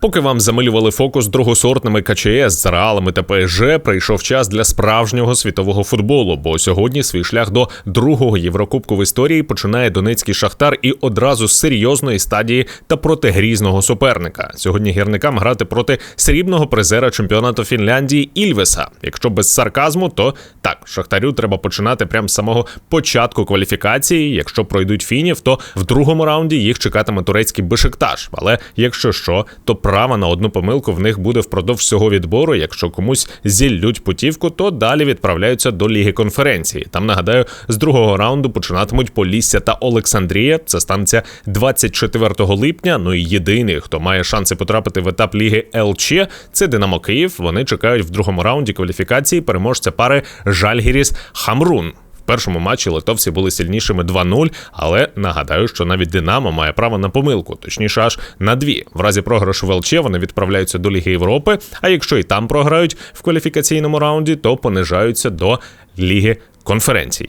Поки вам замилювали фокус другосортними КЧС з Реалами та ПСЖ, прийшов час для справжнього світового футболу. Бо сьогодні свій шлях до другого Єврокубку в історії починає Донецький Шахтар і одразу з серйозної стадії та проти грізного суперника. Сьогодні гірникам грати проти срібного призера чемпіонату Фінляндії Ільвеса. Якщо без сарказму, то так Шахтарю треба починати прямо з самого початку кваліфікації. Якщо пройдуть фінів, то в другому раунді їх чекатиме турецький Бешикташ. Але якщо що, то права на одну помилку в них буде впродовж всього відбору. Якщо комусь зіллють путівку, то далі відправляються до ліги конференції. Там нагадаю, з другого раунду починатимуть Полісся та Олександрія. Це станеться 24 липня. Ну і єдиний, хто має шанси потрапити в етап ліги ЛЧ, це Динамо Київ. Вони чекають в другому раунді кваліфікації переможця пари Жальгіріс Хамрун. Першому матчі литовці були сильнішими 2-0, але нагадаю, що навіть Динамо має право на помилку, точніше аж на дві. В разі програшу в вони відправляються до Ліги Європи. А якщо і там програють в кваліфікаційному раунді, то понижаються до Ліги конференцій.